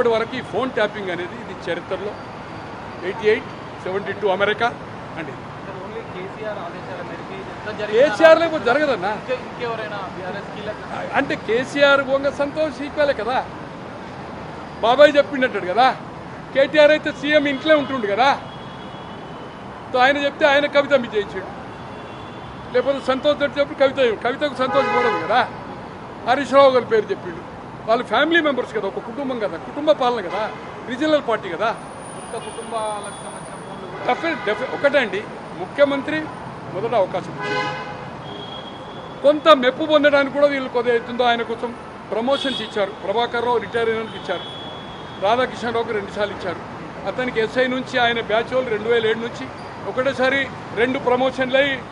ఇప్పటి వరకు ఈ ఫోన్ ట్యాపింగ్ అనేది ఇది చరిత్రలో eighty eight seventy two America అండి. కేసీఆర్ లేకపోతే జరగదన్నా? అంటే కేసీఆర్ బొంగ సంతోష్ ఈక్వలే కదా. బాబాయ్ చెప్పిండట్టాడు కదా. కేటీఆర్ అయితే సీఎం ఇంట్లో ఉంటుండు కదా. ఆయన చెప్తే ఆయన కవిత మీ చేయించాడు. లేకపోతే సంతోష్ రెడ్డి చెప్పి కవిత కవితకు సంతోష్ కదా. హరీష్ రావు గారి పేరు చెప్పిండు. వాళ్ళు ఫ్యామిలీ మెంబర్స్ కదా ఒక కుటుంబం కదా కుటుంబ పాలన కదా రీజనల్ పార్టీ కదా. ఒకటే అండి ముఖ్యమంత్రి మొదట అవకాశం కొంత మెప్పు పొందడానికి కూడా వీళ్ళు కొద్దిగా అవుతుందో ఆయన కోసం ప్రమోషన్స్ ఇచ్చారు. ప్రభాకర్ రావు రిటైర్ అయినందుకు ఇచ్చారు. రాధాకిషన్ రావుకి రెండుసార్లు ఇచ్చారు. అతనికి ఎస్ఐ నుంచి ఆయన బ్యాచ్ వాళ్ళు రెండు వేల ఏడు నుంచి ఒకటేసారి రెండు ప్రమోషన్లు అయి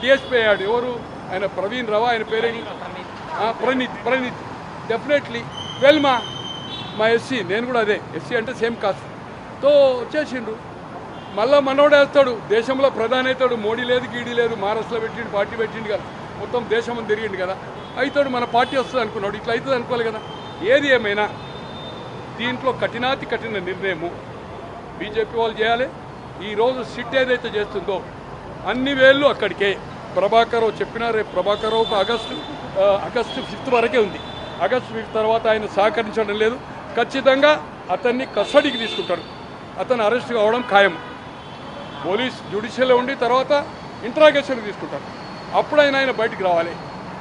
డిఎస్పీ అయ్యాడు. ఎవరు? ఆయన ప్రవీణ్ రావు ఆయన పేరేంటి? ఆ, ప్రణీత్ ప్రణీత్ డెఫినెట్లీ వెల్ మా మా ఎస్సీ నేను కూడా అదే. ఎస్సీ అంటే సేమ్ కాస్ట్తో వచ్చేసిండు మళ్ళా మనోడే వస్తాడు. దేశంలో ప్రధాని అవుతాడు. మోడీ లేదు గీడీ లేదు మహారాష్ట్రలో పెట్టిండు పార్టీ పెట్టిండు కదా. మొత్తం దేశం తిరిగిండు కదా. అవుతాడు మన పార్టీ వస్తుంది అనుకున్నాడు. ఇట్లా అవుతుంది అనుకోవాలి కదా. ఏది ఏమైనా దీంట్లో కఠినాతి కఠిన నిర్ణయము బీజేపీ వాళ్ళు చేయాలి. ఈరోజు సిట్ ఏదైతే చేస్తుందో అన్ని వేళ్ళు అక్కడికే. ప్రభాకర్ చెప్పినా రేపు ప్రభాకరావుకు ఆగస్టు ఆగస్టు ఫిఫ్త్ వరకే ఉంది. ఆగస్టు ఫిఫ్త్ తర్వాత ఆయన సహకరించడం లేదు. ఖచ్చితంగా అతన్ని కస్టడీకి తీసుకుంటారు అతను అరెస్ట్ కావడం ఖాయం. పోలీస్ జ్యుడిషియల్లో ఉండి తర్వాత ఇంట్రాగేషన్కి తీసుకుంటారు అప్పుడు ఆయన ఆయన బయటికి రావాలి.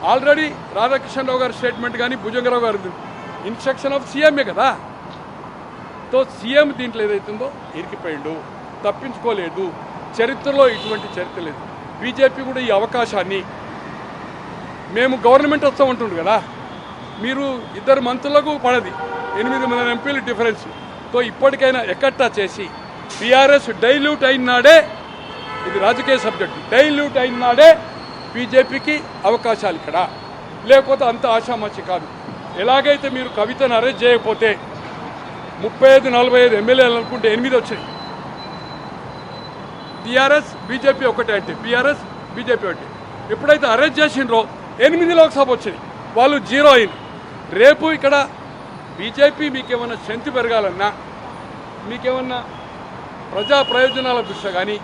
ఆల్రెడీ రాధాకృష్ణరావు గారి స్టేట్మెంట్ కానీ భుజంగరావు గారి ఇన్స్ట్రక్షన్ ఆఫ్ సీఎంఏ కదా? తో సీఎం దీంట్లో ఏదైతుందో ఇరికిపోయిండు. తప్పించుకోలేదు. చరిత్రలో ఇటువంటి చరిత్ర లేదు. బీజేపీ కూడా ఈ అవకాశాన్ని మేము గవర్నమెంట్ వస్తామంటుండు కదా? మీరు ఇద్దరు మంత్రులకు పడది. ఎనిమిది మంది ఎంపీలు డిఫరెన్స్. తో ఇప్పటికైనా ఎక్కట్టా చేసి టీఆర్ఎస్ డైల్యూట్ అయిన నాడే ఇది రాజకీయ సబ్జెక్ట్. డైల్యూట్ అయిన నాడే బీజేపీకి అవకాశాలు ఇక్కడ. లేకపోతే అంత ఆశామాచి కాదు. ఎలాగైతే మీరు కవితను అరెస్ట్ చేయకపోతే ముప్పై ఐదు నలభై ఐదు ఎమ్మెల్యేలు అనుకుంటే ఎనిమిది వచ్చాయి. టీఆర్ఎస్ బీజేపీ ఒకటే అంటే. బీఆర్ఎస్ బీజేపీ ఒకటి. ఎప్పుడైతే అరెస్ట్ చేసిండ్రో ఎనిమిది లోక్సభ వచ్చింది వాళ్ళు జీరో అయింది రేపు ఇక్కడ బీజేపీ మీకేమన్నా శంతి పెరగాలన్నా మీకేమన్నా ప్రజా ప్రయోజనాల దృష్ట్యా కానీ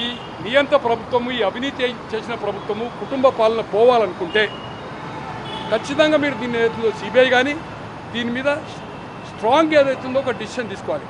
ఈ నియంత ప్రభుత్వము ఈ అవినీతి చేసిన ప్రభుత్వము కుటుంబ పాలన పోవాలనుకుంటే ఖచ్చితంగా మీరు దీన్ని ఏదైతుందో సిబిఐ కానీ దీని మీద స్ట్రాంగ్ ఏదైతుందో ఒక డిసిషన్ తీసుకోవాలి.